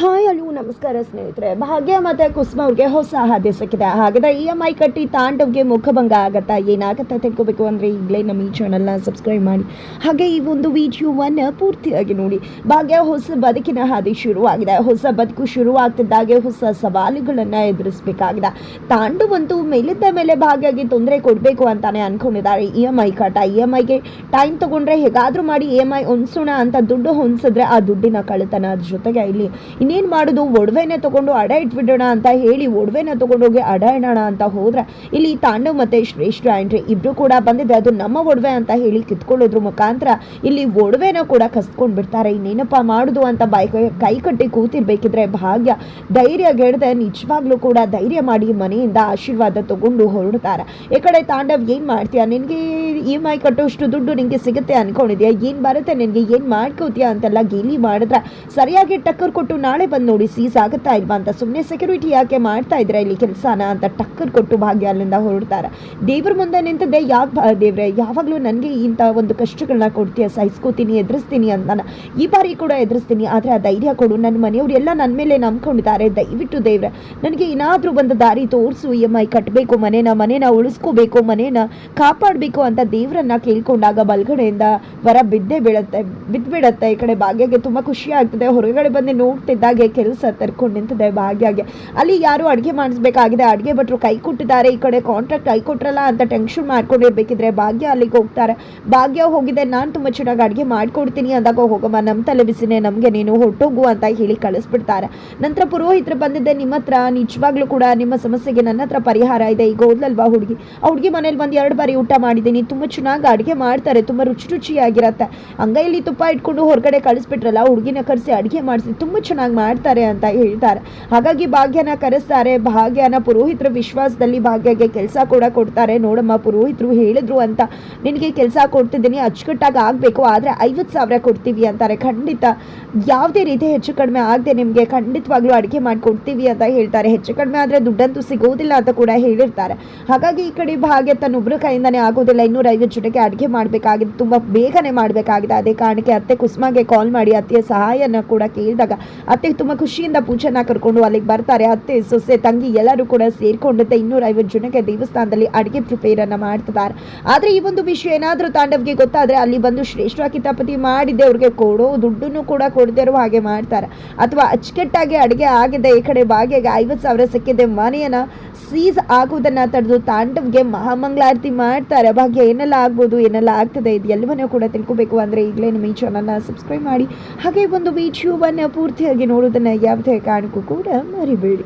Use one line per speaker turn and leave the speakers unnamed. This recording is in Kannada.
ಹಾಯ್ ಅಲ್ಲೂ ನಮಸ್ಕಾರ ಸ್ನೇಹಿತರೆ. ಭಾಗ್ಯ ಮತ್ತೆ ಕುಸುಮ ಅವ್ರಿಗೆ ಹೊಸ ಹಾದಿ ಸಿಕ್ಕಿದೆ. ಹಾಗಾದ್ರೆ ಇ ಎಂ ಐ ಕಟ್ಟಿ ತಾಂಡವ್ಗೆ ಮುಖಭಂಗ ಆಗತ್ತಾ? ಏನಾಗತ್ತಾ ತಿಳ್ಕೋಬೇಕು ಅಂದರೆ ಈಗಲೇ ನಮ್ಮ ಈ ಚಾನಲ್ನ ಸಬ್ಸ್ಕ್ರೈಬ್ ಮಾಡಿ. ಹಾಗೆ ಈ ಒಂದು ವಿಡಿಯೋವನ್ನು ಪೂರ್ತಿಯಾಗಿ ನೋಡಿ. ಭಾಗ್ಯ ಹೊಸ ಬದುಕಿನ ಹಾದಿ ಶುರುವಾಗಿದೆ. ಹೊಸ ಬದುಕು ಶುರುವಾಗ್ತಿದ್ದಾಗೆ ಹೊಸ ಸವಾಲುಗಳನ್ನು ಎದುರಿಸಬೇಕಾಗಿದೆ. ತಾಂಡವಂತೂ ಮೇಲಿದ್ದ ಮೇಲೆ ಭಾಗ್ಯಗೆ ತೊಂದರೆ ಕೊಡಬೇಕು ಅಂತಾನೆ ಅನ್ಕೊಂಡಿದ್ದಾರೆ ಇ ಎಂ ಐ ಕಟ್ಟ. ಇ ಎಂ ಐಗೆ ಟೈಮ್ ತಗೊಂಡ್ರೆ ಹೇಗಾದರೂ ಮಾಡಿ ಇ ಎಂ ಐ ಹೊಂದಿಸೋಣ ಅಂತ ದುಡ್ಡು ಹೊಂದಿಸಿದ್ರೆ ಆ ದುಡ್ಡಿನ ಕಳೆತನ ಅದ್ರ ಜೊತೆಗೆ ಇಲ್ಲಿ ಇನ್ನೇನು ಮಾಡೋದು? ಒಡವೆನೇ ತಗೊಂಡು ಅಡ ಇಟ್ಬಿಡೋಣ ಅಂತ ಹೇಳಿ ಒಡವೆನ ತಗೊಂಡೋಗಿ ಅಡ ಇಡೋಣ ಅಂತ ಹೋದ್ರೆ ಇಲ್ಲಿ ತಾಂಡವ್ ಮತ್ತೆ ಶ್ರೇಷ್ಠ ಆಂಟ್ರಿ ಇಬ್ರು ಕೂಡ ಬಂದಿದೆ ಅದು ನಮ್ಮ ಒಡವೆ ಅಂತ ಹೇಳಿ ಕಿತ್ಕೊಳ್ಳೋದ್ರ ಮುಖಾಂತರ ಇಲ್ಲಿ ಒಡವೆನ ಕೂಡ ಕಸ್ಕೊಂಡು ಬಿಡ್ತಾರೆ. ಇನ್ನೇನಪ್ಪ ಮಾಡುದು ಅಂತ ಬಾಯ್ ಕೈ ಕಟ್ಟಿ ಕೂತಿರ್ಬೇಕಿದ್ರೆ ಭಾಗ್ಯ. ಧೈರ್ಯ ಗೆಡದೆ ನಿಜವಾಗ್ಲೂ ಕೂಡ ಧೈರ್ಯ ಮಾಡಿ ಮನೆಯಿಂದ ಆಶೀರ್ವಾದ ತಗೊಂಡು ಹೊರಡ್ತಾರೆ. ಈ ಕಡೆ ತಾಂಡವ್ ಏನು ಮಾಡ್ತೀಯ? ನಿನಗೆ ಇ ಎಂ ಕಟ್ಟೋಷ್ಟು ದುಡ್ಡು ನಿನಗೆ ಸಿಗುತ್ತೆ ಅನ್ಕೊಂಡಿದ್ಯಾ? ಏನು ಬರುತ್ತೆ? ನಿನಗೆ ಏನು ಮಾಡ್ಕೋತೀಯ ಅಂತೆಲ್ಲ ಗೇಲಿ ಮಾಡಿದ್ರೆ ಸರಿಯಾಗಿ ಟಕ್ಕರ್ ಕೊಟ್ಟು ನಾಳೆ ಬಂದು ನೋಡಿ ಸೀಸ್ ಆಗುತ್ತಾ ಇಲ್ವಾ ಅಂತ ಸುಮ್ಮನೆ ಸೆಕ್ಯೂರಿಟಿ ಯಾಕೆ ಮಾಡ್ತಾ ಇದ್ರೆ ಇಲ್ಲಿ ಕೆಲಸನ ಅಂತ ಟಕ್ಕರ್ ಕೊಟ್ಟು ಭಾಗ್ಯ ಅಲ್ಲಿಂದ ಹೊರಡ್ತಾರೆ. ದೇವ್ರ ಮುಂದೆ ನಿಂತದೆ ಯಾಕೆ ದೇವ್ರೆ? ಯಾವಾಗಲೂ ನನಗೆ ಇಂಥ ಒಂದು ಕಷ್ಟಗಳನ್ನ ಕೊಡ್ತೀಯ? ಸಹಿಸ್ಕೋತೀನಿ, ಎದುರಿಸ್ತೀನಿ ಅಂತ ಈ ಬಾರಿ ಕೂಡ ಎದುರಿಸ್ತೀನಿ, ಆದರೆ ಆ ಧೈರ್ಯ ಕೊಡು. ನನ್ನ ಮನೆಯವರು ಎಲ್ಲ ನನ್ನ ಮೇಲೆ ನಂಬ್ಕೊಂಡಿದ್ದಾರೆ. ದಯವಿಟ್ಟು ದೇವ್ರೆ, ನನಗೆ ಏನಾದರೂ ಒಂದು ದಾರಿ ತೋರಿಸು. ಇ ಎಂ ಐ ಕಟ್ಟಬೇಕು ಮನೇನ ಮನೇನ ಉಳಿಸ್ಕೋಬೇಕು, ಮನೇನ ಕಾಪಾಡಬೇಕು ಅಂತ ದೇವರನ್ನ ಕೇಳ್ಕೊಂಡಾಗ ಬಲ್ಗಡೆಯಿಂದ ವರ ಬಿದ್ದೇ ಬೀಳುತ್ತೆ, ಬಿದ್ದುಬಿಡತ್ತೆ. ಈ ಕಡೆ ಭಾಗ್ಯಗೆ ತುಂಬ ಖುಷಿ ಆಗ್ತದೆ. ಹೊರಗಡೆ ಬಂದು ನೋಡ್ತಿದ್ದಾಗೆ ಕೆಲಸ ತರ್ಕೊಂಡು ನಿಂತಿದೆ ಭಾಗ್ಯಾಗೆ ಅಲ್ಲಿ ಯಾರು ಅಡುಗೆ ಮಾಡಿಸ್ಬೇಕಾಗಿದೆ, ಅಡುಗೆ ಭಟ್ರು ಕೈ ಕೊಟ್ಟಿದ್ದಾರೆ, ಈ ಕಡೆ ಕಾಂಟ್ರಾಕ್ಟ್ ಕೈ ಕೊಟ್ರಲ್ಲ ಅಂತ ಟೆನ್ಷನ್ ಮಾಡ್ಕೊಂಡಿರ್ಬೇಕಿದ್ರೆ ಭಾಗ್ಯ ಅಲ್ಲಿಗೆ ಹೋಗ್ತಾರೆ. ಭಾಗ್ಯ ಹೋಗಿದೆ, ನಾನು ತುಂಬ ಚೆನ್ನಾಗಿ ಅಡುಗೆ ಮಾಡ್ಕೊಡ್ತೀನಿ ಅಂದಾಗ, ಹೋಗಮ್ಮ ನಮ್ಮ ತಲೆ ಬಿಸಿನೇ, ನಮಗೆ ನೀನು ಹೊಟ್ಟೋಗು ಅಂತ ಹೇಳಿ ಕಳಿಸ್ಬಿಡ್ತಾರೆ. ನಂತರ ಪುರೋಹಿತರು ಬಂದಿದ್ದೆ, ನಿಮ್ಮ ಹತ್ರ ನಿಜವಾಗ್ಲೂ ಕೂಡ ನಿಮ್ಮ ಸಮಸ್ಯೆಗೆ ನನ್ನ ಹತ್ರ ಪರಿಹಾರ ಇದೆ. ಈಗ ಓದ್ಲಲ್ವಾ ಹುಡುಗಿ? ಆ ಹುಡುಗಿ ಮನೇಲಿ ಬಂದು ಎರಡು ಬಾರಿ ಊಟ ಮಾಡಿದ್ದೀನಿ, ತುಂಬ ಚೆನ್ನಾಗಿ ಅಡುಗೆ ಮಾಡ್ತಾರೆ, ತುಂಬ ರುಚಿ ರುಚಿಯಾಗಿರತ್ತೆ. ಅಂಗೈಯಲ್ಲಿ ತುಪ್ಪ ಇಟ್ಕೊಂಡು ಹೊರಗಡೆ ಕಳಿಸ್ಬಿಟ್ರಲ್ಲ ಹುಡುಗಿನ ಕರೆಸಿ ಅಡುಗೆ ಮಾಡಿಸಿ, ತುಂಬ ಚೆನ್ನಾಗಿ ಮಾಡ್ತಾರೆ ಅಂತ ಹೇಳ್ತಾರೆ. ಹಾಗಾಗಿ ಭಾಗ್ಯನ ಕರೆಸ್ತಾರೆ. ಭಾಗ್ಯನ ಪುರೋಹಿತರ ವಿಶ್ವಾಸದಲ್ಲಿ ಭಾಗ್ಯಗೆ ಕೆಲಸ ಕೂಡ ಕೊಡ್ತಾರೆ. ನೋಡಮ್ಮ, ಪುರೋಹಿತರು ಹೇಳಿದ್ರು ಅಂತ ನಿನಗೆ ಕೆಲಸ ಕೊಡ್ತಿದ್ದೀನಿ, ಅಚ್ಚುಕಟ್ಟಾಗಿ ಆಗಬೇಕು, ಆದರೆ ಐವತ್ತು ಸಾವಿರ ಕೊಡ್ತೀವಿ ಅಂತಾರೆ. ಖಂಡಿತ ಯಾವುದೇ ರೀತಿ ಹೆಚ್ಚು ಕಡಿಮೆ ಆಗದೆ ನಿಮಗೆ ಖಂಡಿತವಾಗ್ಲೂ ಅಡುಗೆ ಮಾಡಿಕೊಡ್ತೀವಿ ಅಂತ ಹೇಳ್ತಾರೆ. ಹೆಚ್ಚು ಕಡಿಮೆ ಆದರೆ ದುಡ್ಡಂತೂ ಸಿಗೋದಿಲ್ಲ ಅಂತ ಕೂಡ ಹೇಳಿರ್ತಾರೆ. ಹಾಗಾಗಿ ಈ ಕಡೆ ಭಾಗ್ಯ ತನ್ನೊಬ್ಬರ ಕೈಯಿಂದನೇ ಆಗೋದಿಲ್ಲ. ಇನ್ನೂರ ಐವತ್ತು ಜೊತೆಗೆ ಅಡುಗೆ ಮಾಡಬೇಕಾಗಿದೆ, ತುಂಬ ಬೇಗನೆ ಮಾಡಬೇಕಾಗಿದೆ. ಅದೇ ಕಾರಣಕ್ಕೆ ಅತ್ತೆ ಕುಸುಮಾಗೆ ಕಾಲ್ ಮಾಡಿ ಅತ್ತೆಯ ಸಹಾಯನ ಕೂಡ ಕೇಳಿದಾಗ ಅತ್ತೆ ತುಂಬ ಖುಷಿಯಿಂದ ಪೂಜೆನ ಕರ್ಕೊಂಡು ಅಲ್ಲಿಗೆ ಬರ್ತಾರೆ. ಅತ್ತೆ, ಸೊಸೆ, ತಂಗಿ ಎಲ್ಲರೂ ಕೂಡ ಸೇರ್ಕೊಂಡಂತೆ ಇನ್ನೂರ ಐವತ್ತು ಜನಕ್ಕೆ ದೇವಸ್ಥಾನದಲ್ಲಿ ಅಡುಗೆ ಪ್ರಿಪೇರನ್ನು ಮಾಡ್ತಿದ್ದಾರೆ. ಆದರೆ ಈ ಒಂದು ವಿಷಯ ಏನಾದರೂ ತಾಂಡವ್ಗೆ ಗೊತ್ತಾದರೆ ಅಲ್ಲಿ ಬಂದು ಶ್ರೇಷ್ಠವಾಗಿ ತಪತಿ ಮಾಡಿದೆ ಅವ್ರಿಗೆ ಕೊಡೋ ದುಡ್ಡನ್ನು ಕೂಡ ಕೊಡದೇ ಇರೋ ಹಾಗೆ ಮಾಡ್ತಾರೆ. ಅಥವಾ ಅಚ್ಚುಕಟ್ಟಾಗಿ ಅಡುಗೆ ಆಗಿದೆ ಈ ಕಡೆ ಭಾಗ್ಯಗೆ ಐವತ್ತು ಸಾವಿರ ಸಿಕ್ಕಿದೆ, ಮನೆಯನ್ನ ಸೀಸ್ ಆಗುವುದನ್ನ ತಡೆದು ತಾಂಡವ್ಗೆ ಮಹಾಮಂಗಳಾರತಿ ಮಾಡ್ತಾರೆ. ಭಾಗ್ಯ, ಏನೆಲ್ಲ ಆಗ್ಬೋದು, ಏನೆಲ್ಲ ಆಗ್ತದೆ ಇದು ಎಲ್ಲವನ್ನೂ ಕೂಡ ತಿಳ್ಕೊಬೇಕು. ಅಂದರೆ ಈಗಲೇ ನಿಮ್ಮ ಈ ಚಾನಲ್ನ ಸಬ್ಸ್ಕ್ರೈಬ್ ಮಾಡಿ. ಹಾಗೆ ಒಂದು ವಿಡಿಯೋವನ್ನು ಪೂರ್ತಿಯಾಗಿ ನೋಡೋದನ್ನು ಯಾವುದೇ ಕಾರಣಕ್ಕೂ ಕೂಡ ಮರಿಬೇಡಿ.